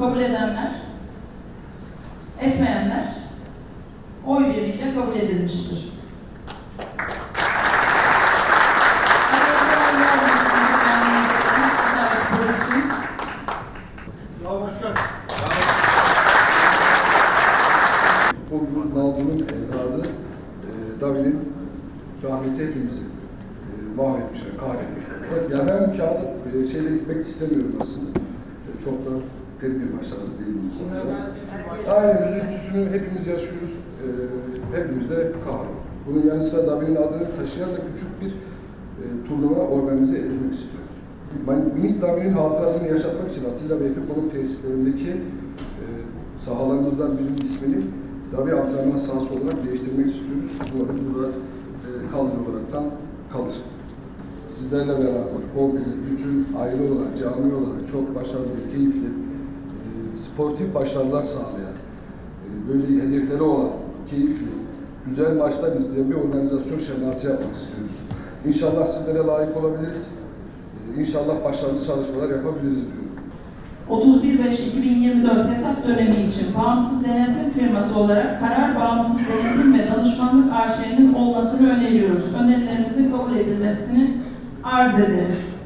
Kabul edenler, etmeyenler oy birliğiyle kabul edilmiştir. Futbolcumuz Naldı'nın evladı e, David'in rahmeti hepimizi e, mahvetmişler, kahretmişler. Yani ben kağıda e, şeyle gitmek istemiyorum aslında. Değil bu konuda. Aynı üzüntüsünü hepimiz yaşıyoruz. E, hepimiz de kahrolur. Bunun yanı sıra David'in adını taşıyan da küçük bir e, turnuva organize edilmek istiyoruz. Minik David'in hatırasını yaşatmak için Atilla Bey'in konuk tesislerindeki e, sahalarımızdan birinin ismini Davi antrenman sahası olarak değiştirmek istiyoruz. Umarım burada e, kalıcı olaraktan kalır. Sizlerle beraber komple, bütün aile olarak, cami olarak çok başarılı, keyifli, sportif başarılar sağlayan, e, böyle hedefleri olan, keyifli, güzel maçlar izleyen bir organizasyon şeması yapmak istiyoruz. İnşallah sizlere layık olabiliriz. E, İnşallah başarılı çalışmalar yapabiliriz diyorum. 31.5.2024 hesap dönemi için bağımsız denetim firması olarak karar bağımsız denetim ve danışmanlık AŞ'nin olmasını öneriyoruz. Önerilerimizin kabul edilmesini arz ederiz.